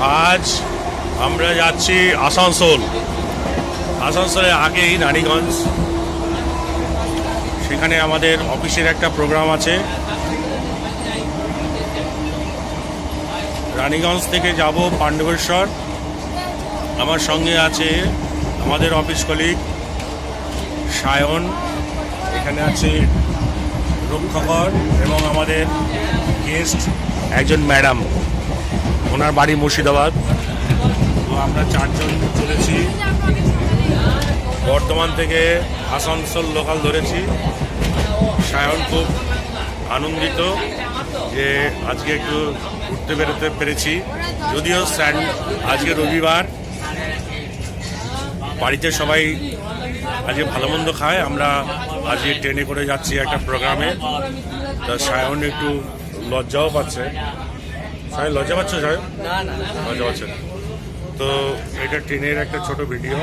আজ আমরা যাচ্ছি আসানসোল। আসানসোলের আগেই রানীগঞ্জ। সেখানে আমাদের অফিসের একটা প্রোগ্রাম আছে। রানীগঞ্জ থেকে যাব পাণ্ডবেশ্বর। আমার সঙ্গে আছে আমাদের অফিস কলিগ সায়ন। এখানে আছে রক্ষকর এবং আমাদের গেস্ট একজন ম্যাডাম ওনার বাড়ি মুর্শিদাবাদ। তো আমরা চারজন চলেছি। বর্ধমান থেকে আসানসোল লোকাল ধরেছি। সায়ন খুব আনন্দিত যে আজকে একটু ঘুরতে বেরোতে পেরেছি। যদিও স্যান আজকে রবিবার। বাড়িতে সবাই আজকে ভালো মন্দ খায়। আমরা আজকে ট্রেনে করে যাচ্ছি একটা প্রোগ্রামে। তা সায়ন একটু লজ্জাও পাচ্ছে। সায়ন লজ্জা পাচ্ছ সাহেব? লজ্জা পাচ্ছে তো এটা ট্রেনের একটা ছোট ভিডিও।